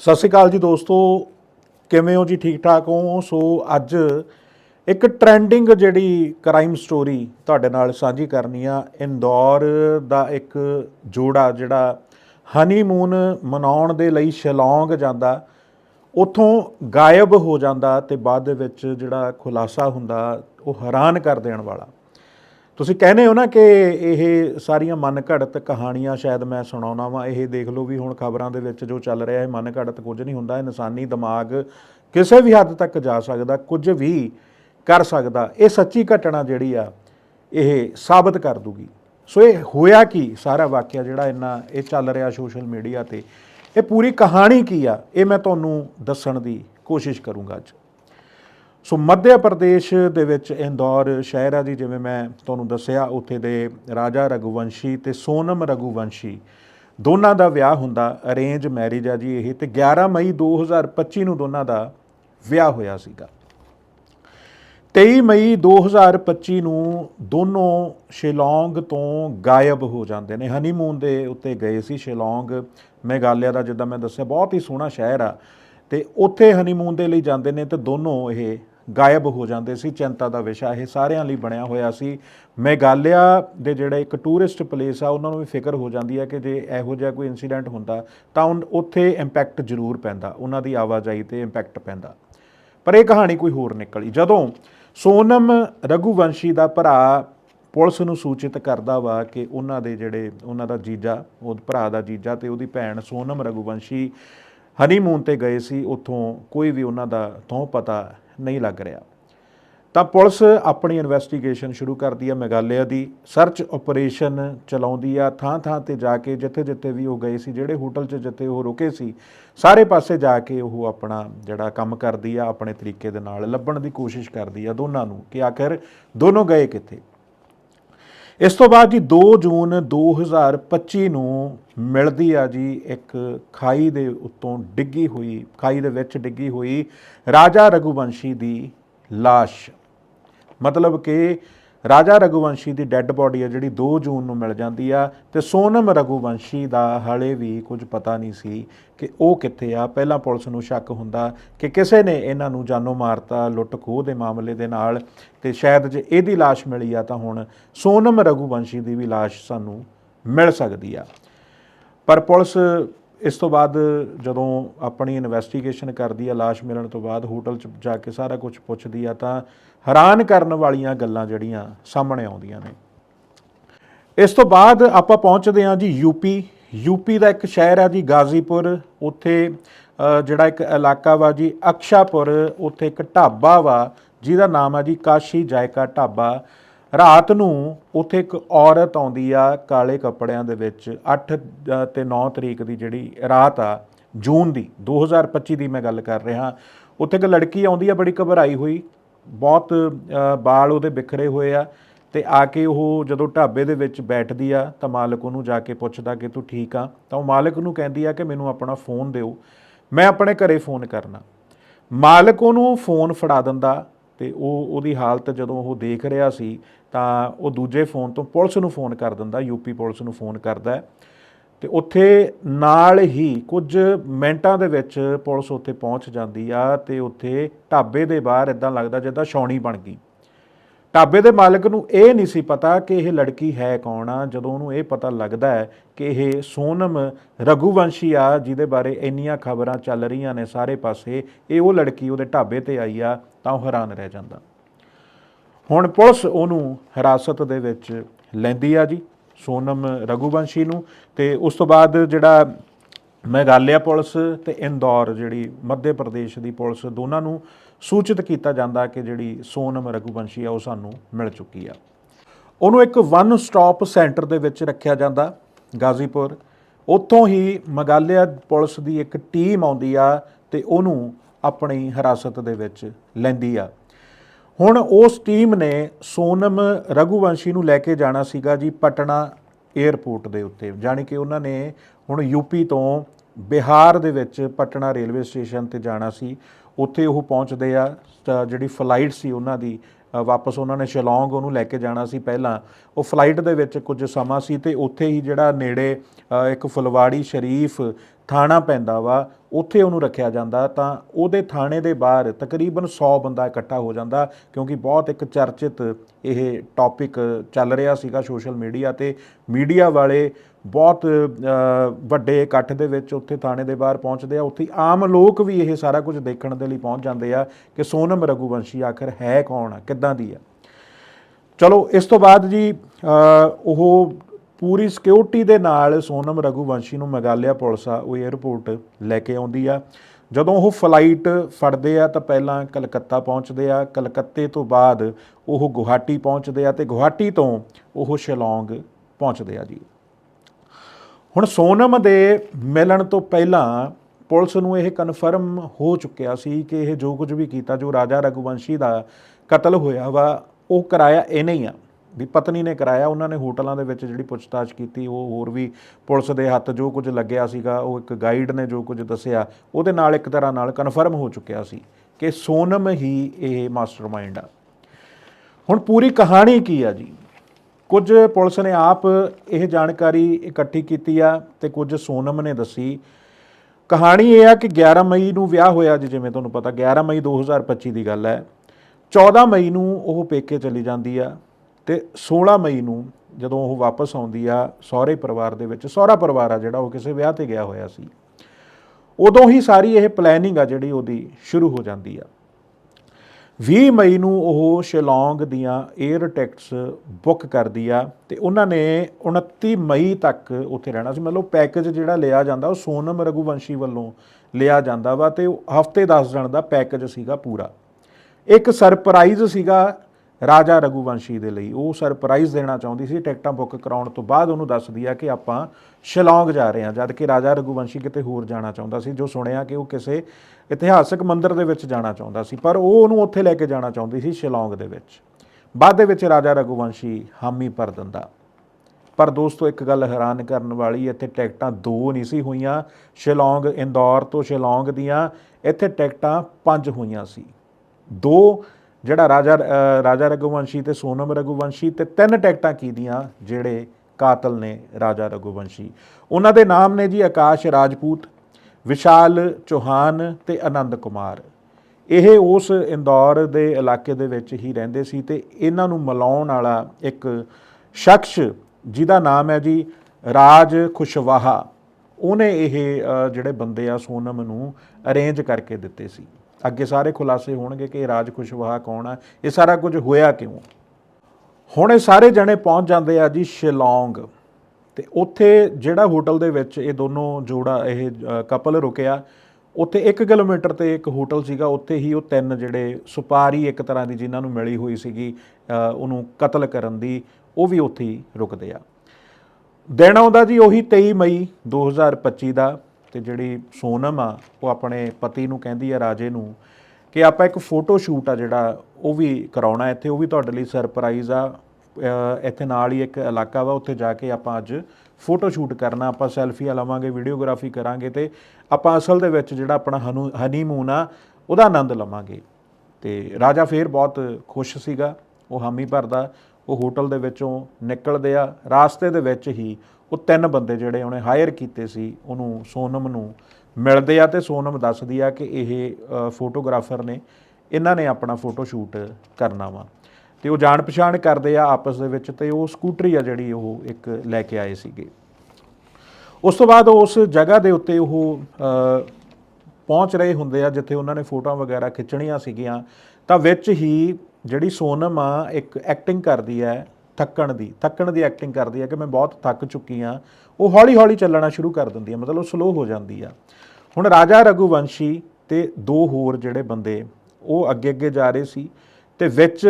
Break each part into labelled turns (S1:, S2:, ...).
S1: ਸਤਿ ਸ਼੍ਰੀ ਅਕਾਲ ਜੀ ਦੋਸਤੋ। ਕਿਵੇਂ ਹੋ ਜੀ? ਠੀਕ ਠਾਕ ਹੋ? ਸੋ ਅੱਜ ਇੱਕ ਟ੍ਰੈਂਡਿੰਗ ਜਿਹੜੀ ਕ੍ਰਾਈਮ ਸਟੋਰੀ ਤੁਹਾਡੇ ਨਾਲ ਸਾਂਝੀ ਕਰਨੀ ਆ। ਇੰਦੌਰ ਦਾ ਇੱਕ ਜੋੜਾ ਜਿਹੜਾ ਹਨੀਮੂਨ ਮਨਾਉਣ ਦੇ ਲਈ ਸ਼ਿਲੌਂਗ ਜਾਂਦਾ, ਉੱਥੋਂ ਗਾਇਬ ਹੋ ਜਾਂਦਾ ਤੇ ਬਾਅਦ ਦੇ ਵਿੱਚ ਜਿਹੜਾ ਖੁਲਾਸਾ ਹੁੰਦਾ, ਉਹ ਹੈਰਾਨ ਕਰ ਦੇਣ ਵਾਲਾ। ਤੁਸੀਂ ਕਹਿੰਦੇ ਹੋ ਨਾ ਕਿ ਇਹ ਸਾਰੀਆਂ ਮਨ ਘੜਤ ਕਹਾਣੀਆਂ ਸ਼ਾਇਦ ਮੈਂ ਸੁਣਾਉਣਾ ਵਾਂ। ਇਹ ਦੇਖ ਲਓ ਵੀ ਹੁਣ ਖਬਰਾਂ ਦੇ ਵਿੱਚ ਜੋ ਚੱਲ ਰਿਹਾ ਹੈ ਮਨ ਘੜਤ ਕੁਝ ਨਹੀਂ ਹੁੰਦਾ, ਇਨਸਾਨੀ ਦਿਮਾਗ ਕਿਸੇ ਵੀ ਹੱਦ ਤੱਕ ਜਾ ਸਕਦਾ, ਕੁਝ ਵੀ ਕਰ ਸਕਦਾ। ਇਹ ਸੱਚੀ ਘਟਨਾ ਜਿਹੜੀ ਆ, ਇਹ ਸਾਬਤ ਕਰ ਦੂਗੀ। ਸੋ ਇਹ ਹੋਇਆ ਕੀ? ਸਾਰਾ ਵਾਕਿਆ ਜਿਹੜਾ ਇੰਨਾ ਇਹ ਚੱਲ ਰਿਹਾ ਸੋਸ਼ਲ ਮੀਡੀਆ ਤੇ, ਇਹ ਪੂਰੀ ਕਹਾਣੀ ਕੀ ਆ? ਇਹ ਮੈਂ ਤੁਹਾਨੂੰ ਦੱਸਣ ਦੀ ਕੋਸ਼ਿਸ਼ ਕਰੂੰਗਾ ਅੱਜ। ਸੋ ਮੱਧ ਪ੍ਰਦੇਸ਼ ਦੇ ਵਿੱਚ ਇੰਦੌਰ ਸ਼ਹਿਰ ਆ ਜੀ, ਜਿਵੇਂ ਮੈਂ ਤੁਹਾਨੂੰ ਦੱਸਿਆ, ਉੱਥੇ ਦੇ ਰਾਜਾ ਰਘੁਵੰਸ਼ੀ ਤੇ ਸੋਨਮ ਰਘੁਵੰਸ਼ੀ ਦੋਨਾਂ ਦਾ ਵਿਆਹ ਹੁੰਦਾ, ਅਰੇਂਜ ਮੈਰਿਜ ਆ ਜੀ ਇਹ, ਤੇ 11 ਮਈ 2025 ਨੂੰ ਦੋਨਾਂ ਦਾ ਵਿਆਹ ਹੋਇਆ ਸੀਗਾ। 23 ਮਈ 2025 ਨੂੰ ਦੋਨੋਂ ਸ਼ਿਲੌਂਗ ਤੋਂ ਗਾਇਬ ਹੋ ਜਾਂਦੇ ਨੇ। ਹਨੀਮੂਨ ਦੇ ਉੱਤੇ ਗਏ ਸੀ ਸ਼ਿਲੌਂਗ। ਮੇਘਾਲਿਆ ਦਾ, ਜਿੱਦਾਂ ਮੈਂ ਦੱਸਿਆ, ਬਹੁਤ ਹੀ ਸੋਹਣਾ ਸ਼ਹਿਰ ਆ। ਤੇ ਉੱਥੇ ਹਨੀਮੂਨ ਦੇ ਲਈ ਜਾਂਦੇ ਨੇ ਤੇ ਦੋਨੋਂ ਇਹ ਗਾਇਬ ਹੋ ਜਾਂਦੇ ਸੀ, ਚਿੰਤਾ ਦਾ ਵਿਸ਼ਾ ਇਹ ਸਾਰਿਆਂ ਲਈ ਬਣਿਆ ਹੋਇਆ ਸੀ। ਮੇਘਾਲਿਆ ਦੇ ਜਿਹੜੇ ਇੱਕ ਟੂਰਿਸਟ ਪਲੇਸ ਆ, ਉਹਨਾਂ ਨੂੰ ਵੀ ਫਿਕਰ ਹੋ ਜਾਂਦੀ ਹੈ ਕਿ ਜੇ ਇਹੋ ਜਿਹਾ ਕੋਈ ਇਨਸੀਡੈਂਟ ਹੁੰਦਾ, ਤਾਂ ਉਨ- ਉੱਥੇ ਇੰਪੈਕਟ ਜ਼ਰੂਰ ਪੈਂਦਾ, ਉਹਨਾਂ ਦੀ ਆਵਾਜਾਈ ਤੇ ਇੰਪੈਕਟ ਪੈਂਦਾ। ਪਰ ਇਹ ਕਹਾਣੀ ਕੋਈ ਹੋਰ ਨਿਕਲੀ। ਜਦੋਂ ਸੋਨਮ ਰਘੂਵੰਸ਼ੀ ਦਾ ਭਰਾ ਪੁਲਿਸ ਨੂੰ ਸੂਚਿਤ ਕਰਦਾ ਵਾ ਕਿ ਉਹਨਾਂ ਦੇ ਜਿਹੜੇ, ਉਹਨਾਂ ਦਾ ਜੀਜਾ, ਉਹ ਭਰਾ ਦਾ ਜੀਜਾ ਤੇ ਉਹਦੀ ਭੈਣ ਸੋਨਮ ਰਘੁਵੰਸ਼ੀ ਹਨੀਮੂਨ ਤੇ ਗਏ ਸੀ, ਉੱਥੋਂ ਕੋਈ ਵੀ ਉਹਨਾਂ ਦਾ, ਤੋਂ ਪਤਾ ਨਹੀਂ ਲੱਗ ਰਿਹਾ। ਤਾਂ ਪੁਲਿਸ ਆਪਣੀ ਇਨਵੈਸਟੀਗੇਸ਼ਨ ਸ਼ੁਰੂ ਕਰਦੀ ਹੈ ਮੇਘਾਲਿਆ ਦੀ। ਸਰਚ ਆਪਰੇਸ਼ਨ ਚਲਾਉਂਦੀ ਆ ਥਾਂ ਥਾਂ ਤੇ ਜਾ ਕੇ ਜਿੱਥੇ ਜਿੱਥੇ ਵੀ ਉਹ ਗਏ ਸੀ, ਜਿਹੜੇ ਹੋਟਲ 'ਚ ਜਿੱਥੇ ਉਹ ਰੁਕੇ ਸੀ, ਸਾਰੇ ਪਾਸੇ ਜਾ ਕੇ ਉਹ ਆਪਣਾ ਜਿਹੜਾ ਕੰਮ ਕਰਦੀ ਆ, ਆਪਣੇ ਤਰੀਕੇ ਦੇ ਨਾਲ ਲੱਭਣ ਦੀ ਕੋਸ਼ਿਸ਼ ਕਰਦੀ ਆ ਦੋਨਾਂ ਨੂੰ ਕਿ ਆਖਿਰ ਦੋਨੋਂ ਗਏ ਕਿੱਥੇ? ਇਸ ਤੋਂ ਬਾਅਦ ਜੀ 2 ਜੂਨ 2025 ਨੂੰ ਮਿਲਦੀ ਆ ਜੀ ਇੱਕ ਖਾਈ ਦੇ ਉੱਤੋਂ ਡਿੱਗੀ ਹੋਈ, ਖਾਈ ਦੇ ਵਿੱਚ ਡਿੱਗੀ ਹੋਈ ਰਾਜਾ ਰਘੁਵੰਸ਼ੀ ਦੀ ਲਾਸ਼। ਮਤਲਬ ਕਿ ਰਾਜਾ ਰਘੁਵੰਸ਼ੀ ਦੀ ਡੈੱਡ ਬੋਡੀ ਆ ਜਿਹੜੀ 2 ਜੂਨ ਨੂੰ ਮਿਲ ਜਾਂਦੀ ਆ ਤੇ ਸੋਨਮ ਰਘੁਵੰਸ਼ੀ ਦਾ ਹਲੇ ਵੀ ਕੁਝ ਪਤਾ ਨਹੀਂ ਸੀ ਕਿ ਉਹ ਕਿੱਥੇ ਆ। ਪਹਿਲਾਂ ਪੁਲਿਸ ਨੂੰ ਸ਼ੱਕ ਹੁੰਦਾ ਕਿ ਕਿਸੇ ਨੇ ਇਹਨਾਂ ਨੂੰ ਜਾਨੋਂ ਮਾਰਤਾ, ਲੁੱਟ ਖੋਹ ਦੇ ਮਾਮਲੇ ਦੇ ਨਾਲ ਤੇ ਸ਼ਾਇਦ ਜੇ ਇਹਦੀ ਲਾਸ਼ ਮਿਲੀ ਆ ਤਾਂ ਹੁਣ ਸੋਨਮ ਰਘੁਵੰਸ਼ੀ ਦੀ ਵੀ ਲਾਸ਼ ਸਾਨੂੰ ਮਿਲ ਸਕਦੀ ਆ। ਪਰ ਪੁਲਿਸ ਇਸ ਤੋਂ ਬਾਅਦ ਜਦੋਂ ਆਪਣੀ ਇਨਵੈਸਟੀਗੇਸ਼ਨ ਕਰਦੀ ਆ, ਲਾਸ਼ ਮਿਲਣ ਤੋਂ ਬਾਅਦ ਹੋਟਲ 'ਚ ਜਾ ਕੇ ਸਾਰਾ ਕੁਝ ਪੁੱਛਦੀ ਆ, ਤਾਂ ਹੈਰਾਨ ਕਰਨ ਵਾਲੀਆਂ ਗੱਲਾਂ ਜਿਹੜੀਆਂ ਸਾਹਮਣੇ ਆਉਂਦੀਆਂ ਨੇ। ਇਸ ਤੋਂ ਬਾਅਦ ਆਪਾਂ ਪਹੁੰਚਦੇ ਹਾਂ ਜੀ ਯੂਪੀ ਯੂਪੀ ਦਾ ਇੱਕ ਸ਼ਹਿਰ ਹੈ ਜੀ ਗਾਜ਼ੀਪੁਰ। ਉੱਥੇ ਜਿਹੜਾ ਇੱਕ ਇਲਾਕਾ ਵਾ ਜੀ ਅਕਸ਼ਾਪੁਰ, ਉੱਥੇ ਇੱਕ ਢਾਬਾ ਵਾ, ਜਿਹਦਾ ਨਾਮ ਹੈ ਜੀ ਕਾਸ਼ੀ ਜਾਇਕਾ ਢਾਬਾ। ਰਾਤ ਨੂੰ ਉੱਥੇ ਇੱਕ ਔਰਤ ਆਉਂਦੀ ਆ ਕਾਲੇ ਕੱਪੜਿਆਂ ਦੇ ਵਿੱਚ 8 ਤੇ 9 ਤਰੀਕ ਦੀ ਜਿਹੜੀ ਰਾਤ ਆ, ਜੂਨ ਦੀ 2025 ਦੀ ਮੈਂ ਗੱਲ ਕਰ ਰਿਹਾ। ਉੱਥੇ ਇੱਕ ਲੜਕੀ ਆਉਂਦੀ ਆ, ਬੜੀ ਘਬਰਾਈ ਹੋਈ, ਬਹੁਤ ਬਾਲ ਉਹਦੇ ਬਿਖਰੇ ਹੋਏ ਆ ਤੇ ਆ ਕੇ ਉਹ ਜਦੋਂ ਢਾਬੇ ਦੇ ਵਿੱਚ ਬੈਠਦੀ ਆ ਤਾਂ ਮਾਲਕ ਉਹਨੂੰ ਜਾ ਕੇ ਪੁੱਛਦਾ ਕਿ ਤੂੰ ਠੀਕ ਆ? ਤਾਂ ਉਹ ਮਾਲਕ ਨੂੰ ਕਹਿੰਦੀ ਆ ਕਿ ਮੈਨੂੰ ਆਪਣਾ ਫੋਨ ਦਿਓ, ਮੈਂ ਆਪਣੇ ਘਰੇ ਫੋਨ ਕਰਨਾ। ਮਾਲਕ ਉਹਨੂੰ ਫੋਨ ਫੜਾ ਦਿੰਦਾ ਤੇ ਉਹ, ਉਹਦੀ ਹਾਲਤ ਜਦੋਂ ਉਹ ਦੇਖ ਰਿਹਾ ਸੀ, ਤਾਂ ਉਹ ਦੂਜੇ ਫੋਨ ਤੋਂ ਪੁਲਿਸ ਨੂੰ ਫੋਨ ਕਰ ਦਿੰਦਾ ਯੂਪੀ ਪੁਲਿਸ ਨੂੰ ਫੋਨ ਕਰਦਾ ਹੈ। ਤੇ ਉੱਥੇ ਨਾਲ ਹੀ ਕੁਝ ਮਿੰਟਾਂ ਦੇ ਵਿੱਚ ਪੁਲਿਸ ਉੱਥੇ ਪਹੁੰਚ ਜਾਂਦੀ ਆ ਤੇ ਉੱਥੇ ਢਾਬੇ ਦੇ ਬਾਹਰ ਇਦਾਂ ਲੱਗਦਾ ਜਿੱਦਾਂ ਛਾਉਣੀ ਬਣ ਗਈ। ਢਾਬੇ ਦੇ ਮਾਲਕ ਨੂੰ ਇਹ ਨਹੀਂ ਸੀ ਪਤਾ ਕਿ ਇਹ ਲੜਕੀ ਹੈ ਕੌਣ ਆ। ਜਦੋਂ ਉਹਨੂੰ ਇਹ ਪਤਾ ਲੱਗਦਾ ਹੈ ਕਿ ਇਹ ਸੋਨਮ ਰਘੂਵੰਸ਼ੀ ਆ, ਜਿਹਦੇ ਬਾਰੇ ਇੰਨੀਆਂ ਖਬਰਾਂ ਚੱਲ ਰਹੀਆਂ ਨੇ ਸਾਰੇ ਪਾਸੇ, ਇਹ ਉਹ ਲੜਕੀ ਉਹਦੇ ਢਾਬੇ ਤੇ ਆਈ ਆ, ਤਾਂ ਉਹ ਹੈਰਾਨ ਰਹਿ ਜਾਂਦਾ। ਹੁਣ ਪੁਲਿਸ ਉਹਨੂੰ ਹਿਰਾਸਤ ਦੇ ਵਿੱਚ ਲੈਂਦੀ ਆ ਜੀ, ਸੋਨਮ ਰਘੁਵੰਸ਼ੀ ਨੂੰ, ਤੇ ਉਸ ਤੋਂ ਬਾਅਦ ਜਿਹੜਾ ਮੇਘਾਲਿਆ ਪੁਲਿਸ ਤੇ ਇੰਦੌਰ, ਜਿਹੜੀ ਮੱਧ ਪ੍ਰਦੇਸ਼ ਦੀ ਪੁਲਿਸ, ਦੋਨਾਂ ਨੂੰ ਸੂਚਿਤ ਕੀਤਾ ਜਾਂਦਾ ਕਿ ਜਿਹੜੀ ਸੋਨਮ ਰਘੂਵੰਸ਼ੀ ਆ, ਉਹ ਸਾਨੂੰ ਮਿਲ ਚੁੱਕੀ ਆ। ਉਹਨੂੰ ਇੱਕ ਵਨ ਸਟਾਪ ਸੈਂਟਰ ਦੇ ਵਿੱਚ ਰੱਖਿਆ ਜਾਂਦਾ, ਗਾਜ਼ੀਪੁਰ। ਉੱਥੋਂ ਹੀ ਮੇਘਾਲਿਆ ਪੁਲਿਸ ਦੀ ਇੱਕ ਟੀਮ ਆਉਂਦੀ ਆ ਤੇ ਉਹਨੂੰ ਆਪਣੀ ਹਿਰਾਸਤ ਦੇ ਵਿੱਚ ਲੈਂਦੀ ਆ। ਹੁਣ ਉਸ ਟੀਮ ਨੇ ਸੋਨਮ ਰਘੂਵੰਸ਼ੀ ਨੂੰ ਲੈ ਕੇ ਜਾਣਾ ਸੀਗਾ ਜੀ ਪਟਨਾ 에ਅਰਪੋਰਟ ਦੇ ਉੱਤੇ। ਜਾਣੀ ਕਿ ਉਹਨਾਂ ਨੇ ਹੁਣ ਯੂਪੀ ਤੋਂ ਬਿਹਾਰ ਦੇ ਵਿੱਚ ਪਟਨਾ ਰੇਲਵੇ ਸਟੇਸ਼ਨ ਤੇ ਜਾਣਾ ਸੀ। ਉੱਥੇ ਉਹ ਪਹੁੰਚਦੇ ਆ, ਤਾਂ ਜਿਹੜੀ ਫਲਾਈਟ ਸੀ ਉਹਨਾਂ ਦੀ ਵਾਪਸ ਉਹਨਾਂ ਨੇ ਸ਼ਿਲੌਂਗ ਉਹਨੂੰ ਲੈ ਕੇ ਜਾਣਾ ਸੀ ਪਹਿਲਾਂ। ਉਹ ਫਲਾਈਟ ਦੇ ਵਿੱਚ ਕੁਝ ਸਮਾਂ ਸੀ ਤੇ ਉੱਥੇ ਹੀ ਜਿਹੜਾ ਨੇੜੇ ਇੱਕ ਫੁਲਵਾੜੀ ਸ਼ਰੀਫ ਥਾਣਾ ਪੈਂਦਾ ਵਾ, ਉੱਥੇ ਉਹਨੂੰ ਰੱਖਿਆ ਜਾਂਦਾ। ਤਾਂ ਉਹਦੇ ਥਾਣੇ ਦੇ ਬਾਹਰ ਤਕਰੀਬਨ 100 ਬੰਦਾ ਇਕੱਠਾ ਹੋ ਜਾਂਦਾ, ਕਿਉਂਕਿ ਬਹੁਤ ਇੱਕ ਚਰਚਿਤ ਇਹ ਟੌਪਿਕ ਚੱਲ ਰਿਹਾ ਸੀਗਾ ਸੋਸ਼ਲ ਮੀਡੀਆ ਤੇ। ਮੀਡੀਆ ਵਾਲੇ ਬਹੁਤ ਵੱਡੇ ਇਕੱਠ ਦੇ ਵਿੱਚ ਉੱਥੇ ਥਾਣੇ ਦੇ ਬਾਹਰ ਪਹੁੰਚਦੇ ਆ। ਉੱਥੇ ਆਮ ਲੋਕ ਵੀ ਇਹ ਸਾਰਾ ਕੁਝ ਦੇਖਣ ਦੇ ਲਈ ਪਹੁੰਚ ਜਾਂਦੇ ਆ ਕਿ ਸੋਨਮ ਰਘੁਵੰਸ਼ੀ ਆਖਰ ਹੈ ਕੌਣ ਆ, ਕਿੱਦਾਂ ਦੀ ਆ। ਚਲੋ, ਇਸ ਤੋਂ ਬਾਅਦ ਜੀ ਉਹ ਪੂਰੀ ਸਿਕਿਉਰਿਟੀ ਦੇ ਨਾਲ ਸੋਨਮ ਰਘੁਵੰਸ਼ੀ ਨੂੰ ਮੇਘਾਲਿਆ ਪੁਲਿਸ ਆ, ਉਹ 에ਅਰਪੋਰਟ ਲੈ ਕੇ ਆਉਂਦੀ ਆ। ਜਦੋਂ ਉਹ ਫਲਾਈਟ ਫੜਦੇ ਆ ਤਾਂ ਪਹਿਲਾਂ ਕਲਕੱਤਾ ਪਹੁੰਚਦੇ ਆ। ਕਲਕੱਤੇ ਤੋਂ ਬਾਅਦ ਉਹ ਗੁਹਾਟੀ ਪਹੁੰਚਦੇ ਆ ਤੇ ਗੁਹਾਟੀ ਤੋਂ ਉਹ ਸ਼ਿਲੌਂਗ ਪਹੁੰਚਦੇ ਆ ਜੀ। ਹੁਣ ਸੋਨਮ ਦੇ ਮਿਲਣ ਤੋਂ ਪਹਿਲਾਂ ਪੁਲਿਸ ਨੂੰ ਇਹ ਕਨਫਰਮ ਹੋ ਚੁੱਕਿਆ ਸੀ ਕਿ ਇਹ ਜੋ ਕੁਝ ਵੀ ਕੀਤਾ, ਜੋ ਰਾਜਾ ਰਘੁਵੰਸ਼ੀ ਦਾ ਕਤਲ ਹੋਇਆ ਵਾ, ਉਹ ਕਰਾਇਆ ਇਹਨੇ ਹੀ ਆ। ਵੀ ਪਤਨੀ ਨੇ ਕਰਾਇਆ, ਉਹਨਾਂ ਨੇ ਹੋਟਲਾਂ ਦੇ ਵਿੱਚ ਜਿਹੜੀ ਪੁੱਛਤਾਛ ਕੀਤੀ, ਉਹ ਹੋਰ ਵੀ ਪੁਲਿਸ ਦੇ ਹੱਥ ਜੋ ਕੁਝ ਲੱਗਿਆ ਸੀਗਾ, ਉਹ ਇੱਕ ਗਾਈਡ ਨੇ ਜੋ ਕੁਝ ਦੱਸਿਆ, ਉਹਦੇ ਨਾਲ ਇੱਕ ਤਰ੍ਹਾਂ ਨਾਲ ਕਨਫਰਮ ਹੋ ਚੁੱਕਿਆ ਸੀ ਕਿ ਸੋਨਮ ਹੀ ਇਹ ਮਾਸਟਰਮਾਈਂਡ ਆ। ਹੁਣ ਪੂਰੀ ਕਹਾਣੀ ਕੀ ਆ ਜੀ? ਕੁਝ ਪੁਲਿਸ ਨੇ ਆਪ ਇਹ ਜਾਣਕਾਰੀ ਇਕੱਠੀ ਕੀਤੀ ਆ ਤੇ ਕੁਝ ਸੋਨਮ ਨੇ ਦੱਸੀ। ਕਹਾਣੀ ਇਹ ਆ ਕਿ 11 ਮਈ ਨੂੰ ਵਿਆਹ ਹੋਇਆ ਜੀ, ਜਿਵੇਂ ਤੁਹਾਨੂੰ ਪਤਾ 11 ਮਈ 2025 ਦੀ ਗੱਲ ਹੈ। 14 ਮਈ ਨੂੰ ਉਹ ਪੇਕੇ ਚਲੀ ਜਾਂਦੀ ਆ ਤੇ 16 ਮਈ ਨੂੰ ਜਦੋਂ ਉਹ ਵਾਪਸ ਆਉਂਦੀ ਆ, ਸਹੁਰੇ ਪਰਿਵਾਰ ਦੇ ਵਿੱਚ, ਸਹੁਰਾ ਪਰਿਵਾਰ ਆ ਜਿਹੜਾ ਉਹ ਕਿਸੇ ਵਿਆਹ ਤੇ ਗਿਆ ਹੋਇਆ ਸੀ। ਉਦੋਂ ਹੀ ਸਾਰੀ ਇਹ ਪਲੈਨਿੰਗ ਆ ਜਿਹੜੀ ਉਹਦੀ ਸ਼ੁਰੂ ਹੋ ਜਾਂਦੀ ਆ। 20 ਮਈ ਨੂੰ ਉਹ ਸ਼ਿਲੌਂਗ ਦੀਆਂ 에ਅਰ ਟਿਕਟਸ ਬੁੱਕ ਕਰਦੀ ਆ ਤੇ ਉਹਨਾਂ ਨੇ 29 ਮਈ ਤੱਕ ਉੱਥੇ ਰਹਿਣਾ ਸੀ। ਮਤਲਬ ਪੈਕੇਜ ਜਿਹੜਾ ਲਿਆ ਜਾਂਦਾ, ਉਹ ਸੋਨਮ ਰਘੁਵੰਸ਼ੀ ਵੱਲੋਂ ਲਿਆ ਜਾਂਦਾ ਵਾ ਤੇ ਹਫ਼ਤੇ 10 ਦਿਨ ਦਾ ਪੈਕੇਜ ਸੀਗਾ ਪੂਰਾ। ਇੱਕ ਸਰਪ੍ਰਾਈਜ਼ ਸੀਗਾ ਰਾਜਾ ਰਘੁਵੰਸ਼ੀ ਦੇ ਲਈ। ਉਹ ਸਰਪ੍ਰਾਈਜ਼ ਦੇਣਾ ਚਾਹੁੰਦੀ ਸੀ, ਟਿਕਟਾਂ ਬੁੱਕ ਕਰਾਉਣ ਤੋਂ ਬਾਅਦ ਉਹਨੂੰ ਦੱਸਦੀ ਆ ਕਿ ਆਪਾਂ ਸ਼ਿਲੌਂਗ ਜਾ ਰਹੇ ਹਾਂ, ਜਦ ਕਿ ਰਾਜਾ ਰਘੁਵੰਸ਼ੀ ਕਿਤੇ ਹੋਰ ਜਾਣਾ ਚਾਹੁੰਦਾ ਸੀ, ਜੋ ਸੁਣਿਆ ਕਿ ਉਹ ਕਿਸੇ ਇਤਿਹਾਸਕ ਮੰਦਿਰ ਦੇ ਵਿੱਚ ਜਾਣਾ ਚਾਹੁੰਦਾ ਸੀ। ਪਰ ਉਹ ਉਹਨੂੰ ਉੱਥੇ ਲੈ ਕੇ ਜਾਣਾ ਚਾਹੁੰਦੀ ਸੀ ਸ਼ਿਲੌਂਗ ਦੇ ਵਿੱਚ। ਬਾਅਦ ਦੇ ਵਿੱਚ ਰਾਜਾ ਰਘੁਵੰਸ਼ੀ ਹਾਮੀ ਭਰ ਦਿੰਦਾ। ਪਰ ਦੋਸਤੋ, ਇੱਕ ਗੱਲ ਹੈਰਾਨ ਕਰਨ ਵਾਲੀ, ਇੱਥੇ ਟਿਕਟਾਂ ਦੋ ਨਹੀਂ ਸੀ ਹੋਈਆਂ। ਸ਼ਿਲੌਂਗ ਇੰਦੌਰ ਤੋਂ ਸ਼ਿਲੌਂਗ ਦੀਆਂ ਇੱਥੇ ਟਿਕਟਾਂ ਪੰਜ ਹੋਈਆਂ ਸੀ। ਦੋ ਜਿਹੜਾ ਰਾਜਾ ਰਾਜਾ ਰਘੁਵੰਸ਼ੀ ਤੇ ਸੋਨਮ ਰਘੁਵੰਸ਼ੀ ਤੇ ਤਿੰਨ ਟਿਕਟਾਂ ਕੀਦੀਆਂ ਜਿਹੜੇ ਕਾਤਲ ਨੇ ਰਾਜਾ ਰਘੁਵੰਸ਼ੀ। ਉਹਨਾਂ ਦੇ ਨਾਮ ਨੇ ਜੀ ਆਕਾਸ਼ ਰਾਜਪੂਤ, ਵਿਸ਼ਾਲ ਚੌਹਾਨ ਤੇ ਆਨੰਦ ਕੁਮਾਰ। ਇਹ ਉਸ ਇੰਦੌਰ ਦੇ ਇਲਾਕੇ ਦੇ ਵਿੱਚ ਹੀ ਰਹਿੰਦੇ ਸੀ ਤੇ ਇਹਨਾਂ ਨੂੰ ਮਿਲਾਉਣ ਵਾਲਾ ਇੱਕ ਸ਼ਖਸ, ਜਿਹਦਾ ਨਾਮ ਹੈ ਜੀ ਰਾਜ ਖੁਸ਼ਵਾਹਾ। ਉਹਨੇ ਇਹ ਜਿਹੜੇ ਬੰਦੇ ਆ ਸੋਨਮ ਨੂੰ ਅਰੇਂਜ ਕਰਕੇ ਦਿੱਤੇ ਸੀ। ਅੱਗੇ ਸਾਰੇ ਖੁਲਾਸੇ ਹੋਣਗੇ ਕਿ ਇਹ ਰਾਜ ਖੁਸ਼ਵਾਹਾ ਕੌਣ ਆ? ਇਹ ਸਾਰਾ ਕੁਝ ਹੋਇਆ ਕਿਉਂ? ਹੁਣ ਇਹ ਸਾਰੇ ਜਣੇ ਪਹੁੰਚ ਜਾਂਦੇ ਆ ਜੀ ਸ਼ਿਲੌਂਗ। ਤੇ ਉੱਥੇ ਜਿਹੜਾ ਹੋਟਲ ਦੇ ਵਿੱਚ ਇਹ ਦੋਨੋਂ ਜੋੜਾ ਇਹ ਕਪਲ ਰੁਕਿਆ, ਉੱਥੇ 1 ਕਿਲੋਮੀਟਰ ਤੇ ਇੱਕ ਹੋਟਲ ਸੀਗਾ, ਉੱਥੇ ਹੀ ਉਹ ਤਿੰਨ ਜਿਹੜੇ ਸੁਪਾਰੀ ਇੱਕ ਤਰ੍ਹਾਂ ਦੀ ਜਿਨ੍ਹਾਂ ਨੂੰ ਮਿਲੀ ਹੋਈ ਸੀਗੀ ਉਹਨੂੰ ਕਤਲ ਕਰਨ ਦੀ, ਉਹ ਵੀ ਉੱਥੇ ਹੀ ਰੁਕਦੇ ਆ। ਦਿਨ ਆਉਂਦਾ ਜੀ ਉਹੀ 23 ਮਈ 2025 ਦਾ। ਤੇ ਜਿਹੜੀ ਸੋਨਮ ਆ, ਉਹ ਆਪਣੇ ਪਤੀ ਨੂੰ ਕਹਿੰਦੀ ਆ, ਰਾਜੇ ਨੂੰ, ਕਿ ਆਪਾਂ ਇੱਕ ਫੋਟੋ ਸ਼ੂਟ ਆ ਜਿਹੜਾ, ਉਹ ਵੀ ਕਰਾਉਣਾ ਇੱਥੇ, ਉਹ ਵੀ ਤੁਹਾਡੇ ਲਈ ਸਰਪ੍ਰਾਈਜ਼ ਆ। ਇੱਥੇ ਨਾਲ ਹੀ ਇੱਕ ਇਲਾਕਾ ਵਾ, ਉੱਥੇ ਜਾ ਕੇ ਆਪਾਂ ਅੱਜ ਫੋਟੋ ਸ਼ੂਟ ਕਰਨਾ, ਆਪਾਂ ਸੈਲਫੀਆਂ ਲਵਾਂਗੇ ਵੀਡੀਓਗ੍ਰਾਫੀ ਕਰਾਂਗੇ ਤੇ ਆਪਾਂ ਅਸਲ ਦੇ ਵਿੱਚ ਜਿਹੜਾ ਆਪਣਾ ਹਨੂ ਹਨੀਮੂਨ ਆ, ਉਹਦਾ ਆਨੰਦ ਲਵਾਂਗੇ। ਤੇ ਰਾਜਾ ਫੇਰ ਬਹੁਤ ਖੁਸ਼ ਸੀਗਾ, ਉਹ ਹਾਮੀ ਭਰਦਾ, ਉਹ ਹੋਟਲ ਦੇ ਵਿੱਚੋਂ ਨਿਕਲਦੇ ਆ, ਰਾਸਤੇ ਦੇ ਵਿੱਚ ਹੀ ਉਹ ਤਿੰਨ ਬੰਦੇ ਜਿਹੜੇ ਉਹਨੇ ਹਾਇਰ ਕੀਤੇ ਸੀ, ਉਹਨੂੰ ਸੋਨਮ ਨੂੰ ਮਿਲਦੇ ਆ ਤੇ ਸੋਨਮ ਦੱਸਦੀ ਆ ਕਿ ਇਹ ਫੋਟੋਗ੍ਰਾਫਰ ਨੇ ਇਹਨਾਂ ਨੇ ਆਪਣਾ ਫੋਟੋ ਸ਼ੂਟ ਕਰਨਾ ਵਾ। ਤੇ ਉਹ ਜਾਣ ਪਛਾਣ ਕਰਦੇ ਆ ਆਪਸ ਦੇ ਵਿੱਚ ਤੇ ਉਹ ਸਕੂਟਰੀ ਆ ਜਿਹੜੀ ਉਹ ਇੱਕ ਲੈ ਕੇ ਆਏ ਸੀਗੇ। ਉਸ ਤੋਂ ਬਾਅਦ ਉਸ ਜਗ੍ਹਾ ਦੇ ਉੱਤੇ ਉਹ ਪਹੁੰਚ ਰਹੇ ਹੁੰਦੇ ਆ ਜਿੱਥੇ ਉਹਨਾਂ ਨੇ ਫੋਟੋਆਂ ਵਗੈਰਾ ਖਿੱਚਣੀਆਂ ਸੀਗੀਆਂ, ਤਾਂ ਵਿੱਚ ਹੀ ਜਿਹੜੀ ਸੋਨਮ ਆ ਇੱਕ ਐਕਟਿੰਗ ਕਰਦੀ ਹੈ ਥੱਕਣ ਦੀ ਥੱਕਣ ਦੀ ਐਕਟਿੰਗ ਕਰਦੀ ਹੈ ਕਿ ਮੈਂ ਬਹੁਤ ਥੱਕ ਚੁੱਕੀ ਆ। ਉਹ ਹੌਲੀ ਹੌਲੀ ਚੱਲਣਾ ਸ਼ੁਰੂ ਕਰ ਦਿੰਦੀ ਹੈ ਮਤਲਬ ਉਹ ਸਲੋ ਹੋ ਜਾਂਦੀ ਆ। ਹੁਣ ਰਾਜਾ ਰਘੁਵੰਸ਼ੀ ਤੇ ਦੋ ਹੋਰ ਜਿਹੜੇ ਬੰਦੇ, ਉਹ ਅੱਗੇ ਅੱਗੇ ਜਾ ਰਹੇ ਸੀ ਤੇ ਵਿੱਚ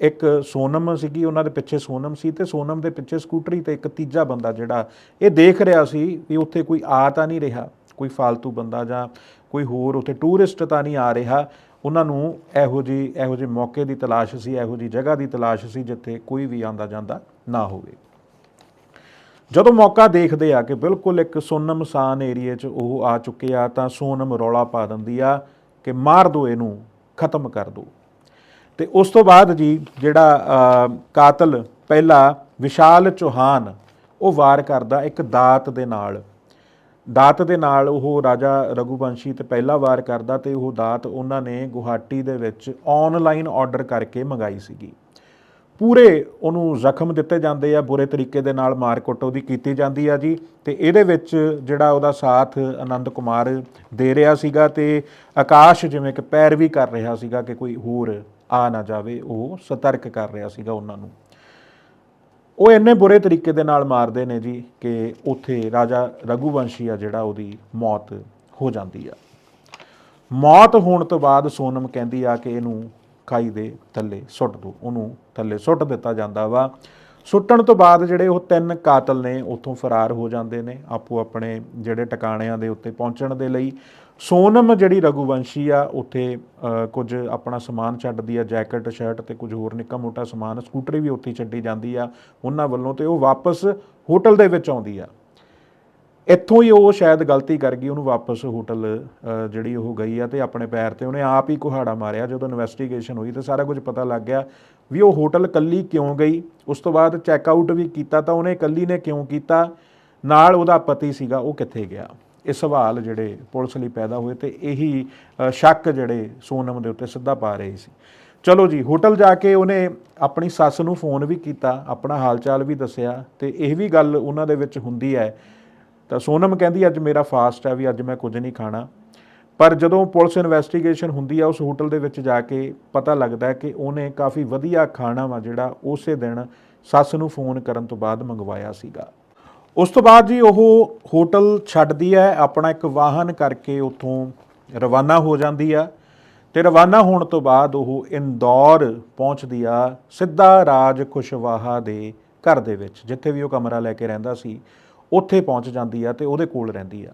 S1: ਇੱਕ ਸੋਨਮ ਸੀਗੀ, ਉਹਨਾਂ ਦੇ ਪਿੱਛੇ ਸੋਨਮ ਸੀ ਤੇ ਸੋਨਮ ਦੇ ਪਿੱਛੇ ਸਕੂਟਰੀ ਤੇ ਇੱਕ ਤੀਜਾ ਬੰਦਾ ਜਿਹੜਾ, ਇਹ ਦੇਖ ਰਿਹਾ ਸੀ ਵੀ ਉੱਥੇ ਕੋਈ ਆ ਤਾਂ ਨਹੀਂ ਰਿਹਾ, ਕੋਈ ਫਾਲਤੂ ਬੰਦਾ ਜਾਂ ਕੋਈ ਹੋਰ ਉੱਥੇ ਟੂਰਿਸਟ ਤਾਂ ਨਹੀਂ ਆ ਰਿਹਾ। ਉਹਨਾਂ ਨੂੰ ਇਹੋ ਜੀ, ਇਹੋ ਜਿਹੇ ਮੌਕੇ ਦੀ ਤਲਾਸ਼ ਸੀ, ਇਹੋ ਜੀ ਜਗ੍ਹਾ ਦੀ ਤਲਾਸ਼ ਸੀ ਜਿੱਥੇ ਕੋਈ ਵੀ ਆਂਦਾ ਜਾਂਦਾ ਨਾ ਹੋਵੇ। ਜਦੋਂ ਮੌਕਾ ਦੇਖਦੇ ਆ ਕਿ ਬਿਲਕੁਲ ਇੱਕ ਸੁੰਨਮਸਾਨ ਏਰੀਏ 'ਚ ਉਹ ਆ ਚੁੱਕੇ ਆ, ਤਾਂ ਸੋਨਮ ਰੌਲਾ ਪਾ ਦਿੰਦੀ ਆ ਕਿ ਮਾਰ ਦਿਓ ਇਹਨੂੰ, ਖਤਮ ਕਰ ਦਿਓ ਤੇ ਉਸ ਤੋਂ ਬਾਅਦ ਜੀ ਜਿਹੜਾ ਕਾਤਲ ਪਹਿਲਾ ਵਿਸ਼ਾਲ ਚੌਹਾਨ, ਉਹ ਵਾਰ ਕਰਦਾ ਇੱਕ ਦਾਤ ਦੇ ਨਾਲ। ਦਾਤ ਦੇ ਨਾਲ ਉਹ ਰਾਜਾ ਰਘੁਵੰਸ਼ੀ ਤੇ ਪਹਿਲਾ ਵਾਰ ਕਰਦਾ ਤੇ ਉਹ ਦਾਤ ਉਹਨਾਂ ਨੇ ਗੁਹਾਟੀ ਦੇ ਵਿੱਚ ਆਨਲਾਈਨ ਆਰਡਰ ਕਰਕੇ ਮੰਗਾਈ ਸੀਗੀ। ਪੂਰੇ ਉਹਨੂੰ ਜ਼ਖਮ ਦਿੱਤੇ ਜਾਂਦੇ ਆ, ਬੁਰੇ ਤਰੀਕੇ ਦੇ ਨਾਲ ਮਾਰ ਕੁੱਟ ਉਹਦੀ ਕੀਤੀ ਜਾਂਦੀ ਆ ਜੀ ਤੇ ਇਹਦੇ ਵਿੱਚ ਜਿਹੜਾ ਉਹਦਾ ਸਾਥ ਆਨੰਦ ਕੁਮਾਰ ਦੇ ਰਿਹਾ ਸੀਗਾ ਤੇ ਆਕਾਸ਼ ਜਿਵੇਂ ਕਿ ਪੈਰਵੀ ਕਰ ਰਿਹਾ ਸੀਗਾ ਕਿ ਕੋਈ ਹੋਰ ਆ ਨਾ ਜਾਵੇ, ਉਹ ਸਤਰਕ ਕਰ ਰਿਹਾ ਸੀਗਾ ਉਹਨਾਂ ਨੂੰ। ਉਹ ਇੰਨੇ ਬੁਰੇ ਤਰੀਕੇ ਦੇ ਨਾਲ ਮਾਰਦੇ ਨੇ ਜੀ ਕਿ ਉੱਥੇ ਰਾਜਾ ਰਘੂਵੰਸ਼ੀ ਆ ਜਿਹੜਾ ਉਹਦੀ ਮੌਤ ਹੋ ਜਾਂਦੀ ਆ। ਮੌਤ ਹੋਣ ਤੋਂ ਬਾਅਦ ਸੋਨਮ ਕਹਿੰਦੀ ਆ ਕਿ ਇਹਨੂੰ ਖਾਈ ਦੇ ਥੱਲੇ ਸੁੱਟ ਦੋ, ਉਹਨੂੰ ਥੱਲੇ ਸੁੱਟ ਦਿੱਤਾ ਜਾਂਦਾ ਵਾ। ਸੁੱਟਣ ਤੋਂ ਬਾਅਦ ਜਿਹੜੇ ਉਹ ਤਿੰਨ ਕਾਤਲ ਨੇ, ਉੱਥੋਂ ਫਰਾਰ ਹੋ ਜਾਂਦੇ ਨੇ ਆਪੋ ਆਪਣੇ ਜਿਹੜੇ ਟਿਕਾਣਿਆਂ ਦੇ ਉੱਤੇ ਪਹੁੰਚਣ ਦੇ ਲਈ। ਸੋਨਮ ਜਿਹੜੀ ਰਘੁਵੰਸ਼ੀ ਆ, ਉੱਥੇ ਕੁਝ ਆਪਣਾ ਸਮਾਨ ਛੱਡਦੀ ਆ, ਜੈਕਟ, ਸ਼ਰਟ ਤੇ ਕੁਝ ਹੋਰ ਨਿੱਕਾ ਮੋਟਾ ਸਮਾਨ, ਸਕੂਟਰੀ ਵੀ ਉੱਥੇ ਛੱਡੀ ਜਾਂਦੀ ਆ, ਉਹਨਾਂ ਵੱਲੋਂ ਤੇ ਉਹ ਵਾਪਸ ਹੋਟਲ ਦੇ ਵਿੱਚ ਆਉਂਦੀ ਆ। ਇੱਥੋਂ ਹੀ ਉਹ ਸ਼ਾਇਦ ਗਲਤੀ ਕਰ ਗਈ, ਉਹਨੂੰ ਵਾਪਸ ਹੋਟਲ ਜਿਹੜੀ ਉਹ ਗਈ ਆ ਤੇ ਆਪਣੇ ਪੈਰ ਤੇ ਉਹਨੇ ਆਪ ਹੀ ਕੁਹਾੜਾ ਮਾਰਿਆ, ਜਦੋਂ ਇਨਵੈਸਟੀਗੇਸ਼ਨ ਹੋਈ ਤੇ ਸਾਰਾ ਕੁਝ ਪਤਾ ਲੱਗ ਗਿਆ ਵੀ ਉਹ ਹੋਟਲ ਕੱਲੀ ਕਿਉਂ ਗਈ, ਉਸ ਤੋਂ ਬਾਅਦ ਚੈੱਕ ਆਊਟ ਵੀ ਕੀਤਾ ਤਾਂ ਉਹਨੇ ਕੱਲੀ ਨੇ ਕਿਉਂ ਕੀਤਾ, ਨਾਲ ਉਹਦਾ ਪਤੀ ਸੀਗਾ, ਉਹ ਕਿੱਥੇ ਗਿਆ। ਇਹ ਸਵਾਲ ਜਿਹੜੇ ਪੁਲਿਸ ਲਈ ਪੈਦਾ ਹੋਏ ਤੇ ਇਹੀ ਸ਼ੱਕ ਜਿਹੜੇ ਸੋਨਮ ਦੇ ਉੱਤੇ ਸਿੱਧਾ ਪਾ ਰਹੇ ਸੀ। ਚਲੋ ਜੀ, ਹੋਟਲ ਜਾ ਕੇ ਉਹਨੇ ਆਪਣੀ ਸੱਸ ਨੂੰ ਫੋਨ ਵੀ ਕੀਤਾ, ਆਪਣਾ ਹਾਲਚਾਲ ਵੀ ਦੱਸਿਆ ਤੇ ਇਹ ਵੀ ਗੱਲ ਉਹਨਾਂ ਦੇ ਵਿੱਚ ਹੁੰਦੀ ਹੈ। ਤਾਂ ਸੋਨਮ ਕਹਿੰਦੀ, ਅੱਜ ਮੇਰਾ ਫਾਸਟ ਹੈ ਵੀ ਅੱਜ ਮੈਂ ਕੁਝ ਨਹੀਂ ਖਾਣਾ। ਪਰ ਜਦੋਂ ਪੁਲਿਸ ਇਨਵੈਸਟੀਗੇਸ਼ਨ ਹੁੰਦੀ ਆ, ਉਸ ਹੋਟਲ ਦੇ ਵਿੱਚ ਜਾ ਕੇ ਪਤਾ ਲੱਗਦਾ ਕਿ ਉਹਨੇ ਕਾਫੀ ਵਧੀਆ ਖਾਣਾ ਵਾ ਜਿਹੜਾ ਉਸੇ ਦਿਨ ਸੱਸ ਨੂੰ ਫੋਨ ਕਰਨ ਤੋਂ ਬਾਅਦ ਮੰਗਵਾਇਆ ਸੀਗਾ। ਉਸ ਤੋਂ ਬਾਅਦ ਜੀ ਉਹ ਹੋਟਲ ਛੱਡਦੀ ਹੈ, ਆਪਣਾ ਇੱਕ ਵਾਹਨ ਕਰਕੇ ਉੱਥੋਂ ਰਵਾਨਾ ਹੋ ਜਾਂਦੀ ਆ ਤੇ ਰਵਾਨਾ ਹੋਣ ਤੋਂ ਬਾਅਦ ਉਹ ਇੰਦੌਰ ਪਹੁੰਚਦੀ ਆ ਸਿੱਧਾ ਰਾਜ ਕੁਸ਼ਵਾਹਾ ਦੇ ਘਰ ਦੇ ਵਿੱਚ, ਜਿੱਥੇ ਵੀ ਉਹ ਕਮਰਾ ਲੈ ਕੇ ਰਹਿੰਦਾ ਸੀ, ਉੱਥੇ ਪਹੁੰਚ ਜਾਂਦੀ ਆ ਤੇ ਉਹਦੇ ਕੋਲ ਰਹਿੰਦੀ ਆ।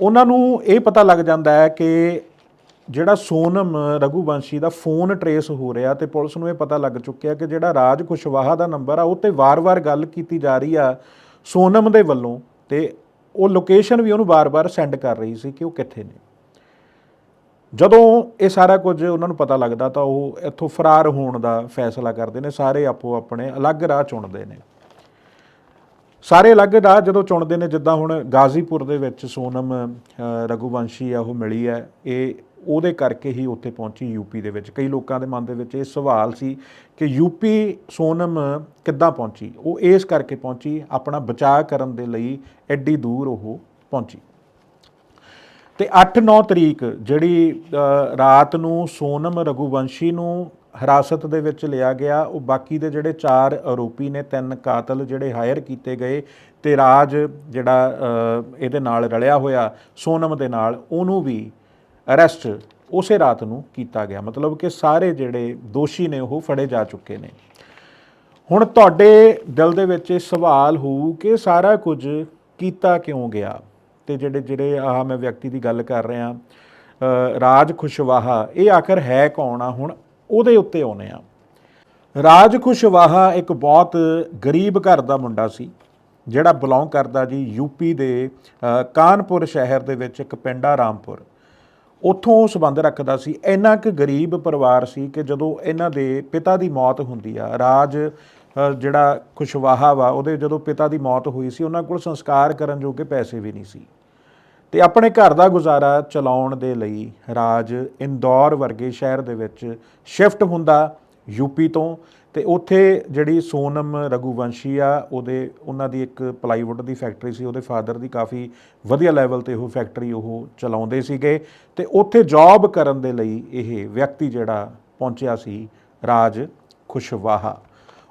S1: ਉਹਨਾਂ ਨੂੰ ਇਹ ਪਤਾ ਲੱਗ ਜਾਂਦਾ ਹੈ ਕਿ ਜਿਹੜਾ ਸੋਨਮ ਰਘੂਵੰਸ਼ੀ ਦਾ ਫੋਨ ਟਰੇਸ ਹੋ ਰਿਹਾ ਤੇ ਪੁਲਿਸ ਨੂੰ ਇਹ ਪਤਾ ਲੱਗ ਚੁੱਕਿਆ ਕਿ ਜਿਹੜਾ ਰਾਜ ਕੁਸ਼ਵਾਹਾ ਦਾ ਨੰਬਰ ਆ, ਉਹ ਤੇ ਵਾਰ-ਵਾਰ ਗੱਲ ਕੀਤੀ ਜਾ ਰਹੀ ਆ ਸੋਨਮ ਦੇ ਵੱਲੋਂ ਤੇ ਉਹ ਲੋਕੇਸ਼ਨ ਵੀ ਉਹਨੂੰ ਵਾਰ-ਵਾਰ ਸੈਂਡ ਕਰ ਰਹੀ ਸੀ ਕਿ ਉਹ ਕਿੱਥੇ ਨੇ। ਜਦੋਂ ਇਹ ਸਾਰਾ ਕੁਝ ਉਹਨਾਂ ਨੂੰ ਪਤਾ ਲੱਗਦਾ ਤਾਂ ਉਹ ਇੱਥੋਂ ਫਰਾਰ ਹੋਣ ਦਾ ਫੈਸਲਾ ਕਰਦੇ ਨੇ, ਸਾਰੇ ਆਪੋ ਆਪਣੇ ਅਲੱਗ ਰਾਹ ਚੁਣਦੇ ਨੇ। ਸਾਰੇ ਅਲੱਗ ਰਾਹ ਜਦੋਂ ਚੁਣਦੇ ਨੇ, ਜਿੱਦਾਂ ਹੁਣ ਗਾਜ਼ੀਪੁਰ ਦੇ ਵਿੱਚ ਸੋਨਮ ਰਘੂਵੰਸ਼ੀ ਆ, ਉਹ ਮਿਲੀ ਹੈ। ਇਹ ਉਹਦੇ ਕਰਕੇ ਹੀ ਉੱਥੇ ਪਹੁੰਚੀ ਯੂਪੀ ਦੇ ਵਿੱਚ। ਕਈ ਲੋਕਾਂ ਦੇ ਮਨ ਦੇ ਵਿੱਚ ਇਹ ਸਵਾਲ ਸੀ ਕਿ ਯੂਪੀ ਸੋਨਮ ਕਿੱਦਾਂ ਪਹੁੰਚੀ? ਉਹ ਇਸ ਕਰਕੇ ਪਹੁੰਚੀ, ਆਪਣਾ ਬਚਾਅ ਕਰਨ ਦੇ ਲਈ ਐਡੀ ਦੂਰ ਉਹ ਪਹੁੰਚੀ। ਤੇ 8-9 ਤਰੀਕ ਜਿਹੜੀ ਰਾਤ ਨੂੰ ਸੋਨਮ ਰਘੁਵੰਸ਼ੀ ਨੂੰ ਹਿਰਾਸਤ ਦੇ ਵਿੱਚ ਲਿਆ ਗਿਆ, ਉਹ ਬਾਕੀ ਦੇ ਜਿਹੜੇ ਚਾਰ ਆਰੋਪੀ ਨੇ, ਤਿੰਨ ਕਾਤਲ ਜਿਹੜੇ ਹਾਇਰ ਕੀਤੇ ਗਏ ਤੇ ਰਾਜ ਜਿਹੜਾ ਇਹਦੇ ਨਾਲ ਰਲਿਆ ਹੋਇਆ, ਸੋਨਮ ਦੇ ਨਾਲ, ਉਹਨੂੰ ਵੀ ਅਰੈਸਟ ਉਸੇ ਰਾਤ ਨੂੰ ਕੀਤਾ ਗਿਆ। ਮਤਲਬ ਕਿ ਸਾਰੇ ਜਿਹੜੇ ਦੋਸ਼ੀ ਨੇ, ਉਹ ਫੜੇ ਜਾ ਚੁੱਕੇ ਨੇ। ਹੁਣ ਤੁਹਾਡੇ ਦਿਲ ਦੇ ਵਿੱਚ ਇਹ ਸਵਾਲ ਹੋਊ ਕਿ ਸਾਰਾ ਕੁਝ ਕੀਤਾ ਕਿਉਂ ਗਿਆ? ਤੇ ਜਿਹੜੇ ਜਿਹੜੇ ਆਹ ਮੈਂ ਵਿਅਕਤੀ ਦੀ ਗੱਲ ਕਰ ਰਿਹਾ ਰਾਜ ਖੁਸ਼ਵਾਹਾ, ਇਹ ਆਖਰ ਹੈ ਕੌਣ ਆ? ਹੁਣ ਉਹਦੇ ਉੱਤੇ ਆਉਨੇ ਆ ਰਾਜ ਖੁਸ਼ਵਾਹਾ ਇੱਕ ਬਹੁਤ ਗਰੀਬ ਘਰ ਦਾ ਮੁੰਡਾ ਸੀ, ਜਿਹੜਾ ਬਿਲੋਂਗ ਕਰਦਾ ਜੀ ਯੂਪੀ ਦੇ ਕਾਨਪੁਰ ਸ਼ਹਿਰ ਦੇ ਵਿੱਚ ਇੱਕ ਪਿੰਡ ਆ ਰਾਮਪੁਰ। ਉੱਥੋਂ ਉਹ ਸੰਬੰਧ ਰੱਖਦਾ ਸੀ। ਇੰਨਾ ਕੁ ਗਰੀਬ ਪਰਿਵਾਰ ਸੀ ਕਿ ਜਦੋਂ ਇਹਨਾਂ ਦੇ ਪਿਤਾ ਦੀ ਮੌਤ ਹੁੰਦੀ ਆ, ਰਾਜ ਜਿਹੜਾ ਖੁਸ਼ਵਾਹਾ ਵਾ, ਉਹਦੇ ਜਦੋਂ ਪਿਤਾ ਦੀ ਮੌਤ ਹੋਈ ਸੀ, ਉਹਨਾਂ ਕੋਲ ਸੰਸਕਾਰ ਕਰਨ ਜੋਗੇ ਪੈਸੇ ਵੀ ਨਹੀਂ ਸੀ। ਤੇ ਆਪਣੇ ਘਰ ਦਾ ਗੁਜ਼ਾਰਾ ਚਲਾਉਣ ਦੇ ਲਈ ਰਾਜ ਇੰਦੌਰ ਵਰਗੇ ਸ਼ਹਿਰ ਦੇ ਵਿੱਚ ਸ਼ਿਫਟ ਹੁੰਦਾ ਯੂਪੀ ਤੋਂ। ਤੇ ਉੱਥੇ ਜਿਹੜੀ ਸੋਨਮ ਰਘੁਵੰਸ਼ੀ ਆ, ਉਹਦੇ, ਉਹਨਾਂ ਦੀ ਇੱਕ ਪਲਾਈਵੁੱਡ ਦੀ ਫੈਕਟਰੀ ਸੀ, ਉਹਦੇ ਫਾਦਰ ਦੀ ਕਾਫੀ ਵਧੀਆ ਲੈਵਲ ਤੇ ਉਹ ਫੈਕਟਰੀ ਉਹ ਚਲਾਉਂਦੇ ਸੀਗੇ ਤੇ ਉੱਥੇ ਜੌਬ ਕਰਨ ਦੇ ਲਈ ਇਹ ਵਿਅਕਤੀ ਜਿਹੜਾ ਪਹੁੰਚਿਆ ਸੀ, ਰਾਜ ਖੁਸ਼ਵਾਹਾ।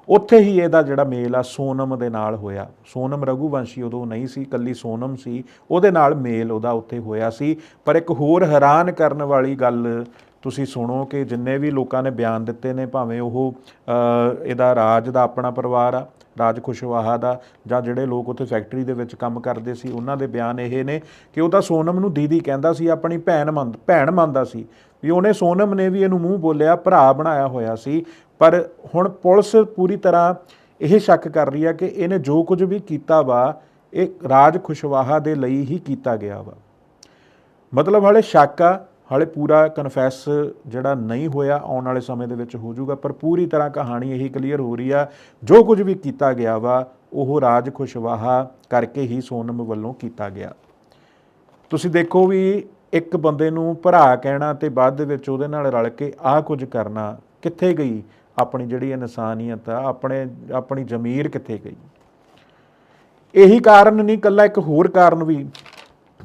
S1: ਉੱਥੇ ਹੀ ਇਹਦਾ ਜਿਹੜਾ ਮੇਲ ਆ, ਸੋਨਮ ਦੇ ਨਾਲ ਹੋਇਆ। ਸੋਨਮ ਰਘੂਵੰਸ਼ੀ ਉਦੋਂ ਨਹੀਂ ਸੀ, ਕੱਲੀ ਸੋਨਮ ਸੀ, ਉਹਦੇ ਨਾਲ ਮੇਲ ਉਹਦਾ ਉੱਥੇ ਹੋਇਆ ਸੀ। ਪਰ ਇੱਕ ਹੋਰ ਹੈਰਾਨ ਕਰਨ ਵਾਲੀ ਗੱਲ ਤੁਸੀਂ ਸੁਣੋ ਕਿ ਜਿੰਨੇ ਵੀ ਲੋਕਾਂ ਨੇ ਬਿਆਨ ਦਿੱਤੇ ਨੇ, ਭਾਵੇਂ ਉਹ ਇਹਦਾ ਰਾਜ ਦਾ ਆਪਣਾ ਪਰਿਵਾਰ ਆ, ਰਾਜ ਖੁਸ਼ਵਾਹਾ ਦਾ, ਜਾਂ ਜਿਹੜੇ ਲੋਕ ਉੱਥੇ ਫੈਕਟਰੀ ਦੇ ਵਿੱਚ ਕੰਮ ਕਰਦੇ ਸੀ, ਉਹਨਾਂ ਦੇ ਬਿਆਨ ਇਹ ਨੇ ਕਿ ਉਹ ਤਾਂ ਸੋਨਮ ਨੂੰ ਦੀਦੀ ਕਹਿੰਦਾ ਸੀ, ਆਪਣੀ ਭੈਣ ਮੰਨ, ਭੈਣ ਮੰਨਦਾ ਸੀ, ਵੀ ਉਹਨੇ ਸੋਨਮ ਨੇ ਵੀ ਇਹਨੂੰ ਮੂੰਹ ਬੋਲਿਆ, ਭਰਾ ਬਣਾਇਆ ਹੋਇਆ ਸੀ, ਪਰ ਹੁਣ ਪੁਲਿਸ ਪੂਰੀ ਤਰ੍ਹਾਂ ਇਹ ਸ਼ੱਕ ਕਰ ਰਹੀ ਆ ਕਿ ਇਹਨੇ ਜੋ ਕੁਝ ਵੀ ਕੀਤਾ ਵਾ, ਇਹ ਰਾਜ ਖੁਸ਼ਵਾਹਾ ਦੇ ਲਈ ਹੀ ਕੀਤਾ ਗਿਆ ਵਾ। ਮਤਲਬ ਹਾਲੇ ਸ਼ੱਕ ਆ ਹਾਲੇ ਪੂਰਾ ਕਨਫੈਸ ਜਿਹੜਾ ਨਹੀਂ ਹੋਇਆ ਆਉਣ ਵਾਲੇ ਸਮੇਂ ਦੇ ਵਿੱਚ ਹੋ ਜਾਊਗਾ ਪਰ ਪੂਰੀ ਤਰ੍ਹਾਂ ਕਹਾਣੀ ਇਹੀ ਕਲੀਅਰ ਹੋ ਰਹੀ ਆ। ਜੋ ਕੁਝ ਵੀ ਕੀਤਾ ਗਿਆ ਵਾ, ਉਹ ਰਾਜ ਖੁਸ਼ਵਾਹਾ ਕਰਕੇ ਹੀ ਸੋਨਮ ਵੱਲੋਂ ਕੀਤਾ ਗਿਆ। ਤੁਸੀਂ ਦੇਖੋ ਵੀ ਇੱਕ ਬੰਦੇ ਨੂੰ ਭਰਾ ਕਹਿਣਾ ਤੇ ਬਾਅਦ ਦੇ ਵਿੱਚ ਉਹਦੇ ਨਾਲ ਰਲ ਕੇ ਆਹ ਕੁਝ ਕਰਨਾ ਕਿੱਥੇ ਗਈ? ਆਪਣੀ ਜਿਹੜੀ ਇਨਸਾਨੀਅਤ ਆ, ਆਪਣੇ, ਆਪਣੀ ਜ਼ਮੀਰ ਕਿੱਥੇ ਗਈ? ਇਹੀ ਕਾਰਨ ਨਹੀਂ ਕੱਲਾ ਇੱਕ ਹੋਰ ਕਾਰਨ ਵੀ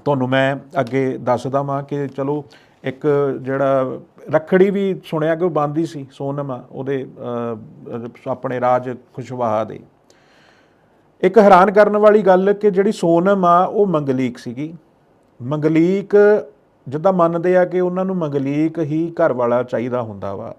S1: ਤੁਹਾਨੂੰ ਮੈਂ ਅੱਗੇ ਦੱਸਦਾ ਵਾਂ ਕਿ ਚਲੋ ਇੱਕ ਜਿਹੜਾ ਰੱਖੜੀ ਵੀ ਸੁਣਿਆ ਕਿ ਉਹ ਬੰਦੀ ਸੀ, ਸੋਨਮ ਆ, ਉਹਦੇ ਆਪਣੇ ਰਾਜ ਖੁਸ਼ਵਾਹਾ ਦੇ। ਇੱਕ ਹੈਰਾਨ ਕਰਨ ਵਾਲੀ ਗੱਲ ਕਿ ਜਿਹੜੀ ਸੋਨਮ ਆ, ਉਹ ਮੰਗਲੀਕ ਸੀਗੀ। ਮੰਗਲੀਕ ਜਿੱਦਾਂ ਮੰਨਦੇ ਆ ਕਿ ਉਹਨਾਂ ਨੂੰ ਮੰਗਲੀਕ ਹੀ ਘਰ ਵਾਲਾ ਚਾਹੀਦਾ ਹੁੰਦਾ ਵਾ।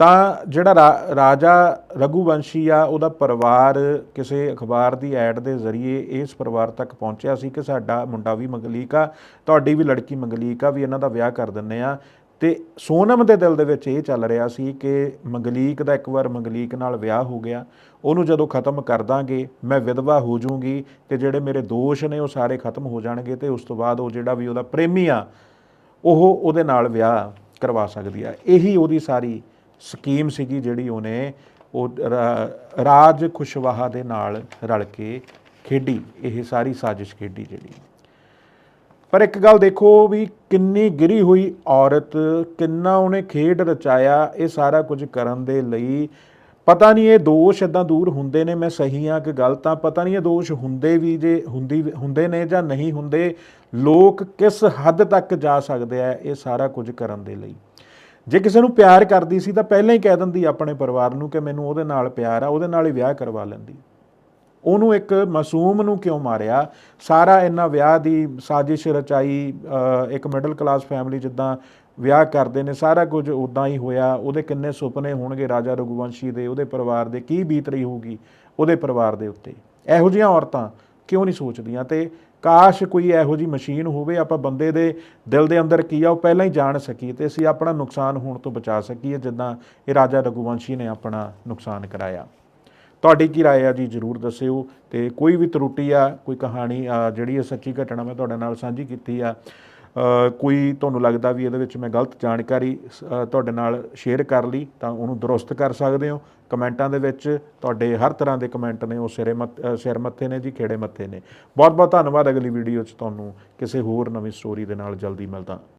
S1: ਤਾਂ ਜਿਹੜਾ ਰਾਜਾ ਰਘੂਵੰਸ਼ੀ ਆ, ਉਹਦਾ ਪਰਿਵਾਰ ਕਿਸੇ ਅਖਬਾਰ ਦੀ ਐਡ ਦੇ ਜ਼ਰੀਏ ਇਸ ਪਰਿਵਾਰ ਤੱਕ ਪਹੁੰਚਿਆ ਸੀ ਕਿ ਸਾਡਾ ਮੁੰਡਾ ਵੀ ਮੰਗਲੀਕ ਆ, ਤੁਹਾਡੀ ਵੀ ਲੜਕੀ ਮੰਗਲੀਕ ਆ, ਵੀ ਇਹਨਾਂ ਦਾ ਵਿਆਹ ਕਰ ਦਿੰਨੇ ਆ। ਤੇ ਸੋਨਮ ਦੇ ਦਿਲ ਦੇ ਵਿੱਚ ਇਹ ਚੱਲ ਰਿਹਾ ਸੀ ਕਿ ਮੰਗਲੀਕ ਦਾ ਇੱਕ ਵਾਰ ਮੰਗਲੀਕ ਨਾਲ ਵਿਆਹ ਹੋ ਗਿਆ, ਉਹਨੂੰ ਜਦੋਂ ਖਤਮ ਕਰ ਦਾਂਗੇ, ਮੈਂ ਵਿਧਵਾ ਹੋ ਜਾਊਂਗੀ ਤੇ ਜਿਹੜੇ ਮੇਰੇ ਦੋਸ਼ ਨੇ ਉਹ ਸਾਰੇ ਖਤਮ ਹੋ ਜਾਣਗੇ ਤੇ ਉਸ ਤੋਂ ਬਾਅਦ ਉਹ ਜਿਹੜਾ ਵੀ ਉਹਦਾ ਪ੍ਰੇਮੀ ਆ, ਉਹ ਉਹਦੇ ਨਾਲ ਵਿਆਹ ਕਰਵਾ ਸਕਦੀ ਆ। ਇਹੀ ਉਹਦੀ ਸਾਰੀ ਸਕੀਮ ਸੀਗੀ ਜਿਹੜੀ ਉਹਨੇ, ਉਹ ਰਾਜ ਖੁਸ਼ਵਾਹਾ ਦੇ ਨਾਲ ਰਲ ਕੇ ਖੇਡੀ, ਇਹ ਸਾਰੀ ਸਾਜ਼ਿਸ਼ ਖੇਡੀ ਜਿਹੜੀ। ਪਰ ਇੱਕ ਗੱਲ ਦੇਖੋ ਵੀ ਕਿੰਨੀ ਗਿਰੀ ਹੋਈ ਔਰਤ, ਕਿੰਨਾ ਉਹਨੇ ਖੇਡ ਰਚਾਇਆ, ਇਹ ਸਾਰਾ ਕੁਝ ਕਰਨ ਦੇ ਲਈ। ਪਤਾ ਨਹੀਂ ਇਹ ਦੋਸ਼ ਇਦਾਂ ਦੂਰ ਹੁੰਦੇ ਨੇ, ਮੈਂ ਸਹੀ ਆ ਕਿ ਗਲਤ ਆ ਪਤਾ ਨਹੀਂ ਇਹ ਦੋਸ਼ ਹੁੰਦੇ ਵੀ ਜੇ, ਹੁੰਦੀ ਹੁੰਦੇ ਨੇ ਜਾਂ ਨਹੀਂ ਹੁੰਦੇ। ਲੋਕ ਕਿਸ ਹੱਦ ਤੱਕ ਜਾ ਸਕਦੇ ਆ, ਇਹ ਸਾਰਾ ਕੁਝ ਕਰਨ ਦੇ ਲਈ। ਜੇ ਕਿਸੇ ਨੂੰ ਪਿਆਰ ਕਰਦੀ ਸੀ ਤਾਂ ਪਹਿਲਾਂ ਹੀ ਕਹਿ ਦਿੰਦੀ ਆਪਣੇ ਪਰਿਵਾਰ ਨੂੰ ਕਿ ਮੈਨੂੰ ਉਹਦੇ ਨਾਲ ਪਿਆਰ ਆ, ਉਹਦੇ ਨਾਲ ਹੀ ਵਿਆਹ ਕਰਵਾ ਲੈਂਦੀ। ਉਹਨੂੰ ਇੱਕ ਮਾਸੂਮ ਨੂੰ ਕਿਉਂ ਮਾਰਿਆ? ਸਾਰਾ ਇਹਨਾਂ ਵਿਆਹ ਦੀ ਸਾਜ਼ਿਸ਼ ਰਚਾਈ ਇੱਕ ਮਿਡਲ ਕਲਾਸ ਫੈਮਿਲੀ ਜਿੱਦਾਂ ਵਿਆਹ ਕਰਦੇ ਨੇ, ਸਾਰਾ ਕੁਝ ਉਦਾਂ ਹੀ ਹੋਇਆ। ਉਹਦੇ ਕਿੰਨੇ ਸੁਪਨੇ ਹੋਣਗੇ ਰਾਜਾ ਰਘੁਵੰਸ਼ੀ ਦੇ, ਉਹਦੇ ਪਰਿਵਾਰ ਦੇ, ਕੀ ਬੀਤ ਰਹੀ ਹੋਊਗੀ ਉਹਦੇ ਪਰਿਵਾਰ ਦੇ ਉੱਤੇ। ਇਹੋ ਜਿਹੀਆਂ ਔਰਤਾਂ ਕਿਉਂ ਨਹੀਂ ਸੋਚਦੀਆਂ? ਤੇ ਕਾਸ਼ ਕੋਈ ਇਹੋ ਜੀ ਮਸ਼ੀਨ ਹੋਵੇ ਆਪਾਂ ਬੰਦੇ ਦੇ ਦਿਲ ਦੇ ਅੰਦਰ ਕੀ ਆ ਉਹ ਪਹਿਲਾਂ ਹੀ ਜਾਣ ਸਕੀਏ ਤੇ ਅਸੀਂ ਆਪਣਾ ਨੁਕਸਾਨ ਹੋਣ ਤੋਂ ਬਚਾ ਸਕੀਏ ਜਿੱਦਾਂ ਇਹ ਰਾਜਾ ਰਘੁਵੰਸ਼ੀ ਨੇ ਆਪਣਾ ਨੁਕਸਾਨ ਕਰਾਇਆ। ਤੁਹਾਡੀ ਕੀ ਰਾਏ ਆ ਜੀ? ਜਰੂਰ ਦੱਸਿਓ ਤੇ ਕੋਈ ਵੀ ਤਰੁੱਟੀ ਆ ਕੋਈ ਕਹਾਣੀ ਆ ਜਿਹੜੀ ਇਹ ਸੱਚੀ ਘਟਨਾ ਮੈਂ ਤੁਹਾਡੇ ਨਾਲ ਸਾਂਝੀ ਕੀਤੀ ਆ ਕੋਈ ਤੁਹਾਨੂੰ ਲੱਗਦਾ ਵੀ ਇਹਦੇ ਵਿੱਚ ਮੈਂ ਗਲਤ ਜਾਣਕਾਰੀ ਅ, ਤੁਹਾਡੇ ਨਾਲ ਸ਼ੇਅਰ ਕਰ ਲਈ ਤਾਂ ਉਹਨੂੰ ਦਰੁਸਤ ਕਰ ਸਕਦੇ ਹੋ। ਕਮੈਂਟਾਂ ਦੇ ਵਿੱਚ ਤੁਹਾਡੇ ਹਰ ਤਰ੍ਹਾਂ ਦੇ ਕਮੈਂਟ ਨੇ, ਉਹ ਸਿਰੇ ਮੱਥ- ਸਿਰ ਮੱਥੇ ਨੇ ਜੀ, ਖੇੜੇ ਮੱਥੇ ਨੇ। ਬਹੁਤ ਬਹੁਤ ਧੰਨਵਾਦ ਅਗਲੀ ਵੀਡੀਓ 'ਚ ਤੁਹਾਨੂੰ। ਕਿਸੇ ਹੋਰ ਨਵੀਂ ਸਟੋਰੀ ਦੇ ਨਾਲ ਜਲਦੀ ਮਿਲਦਾ।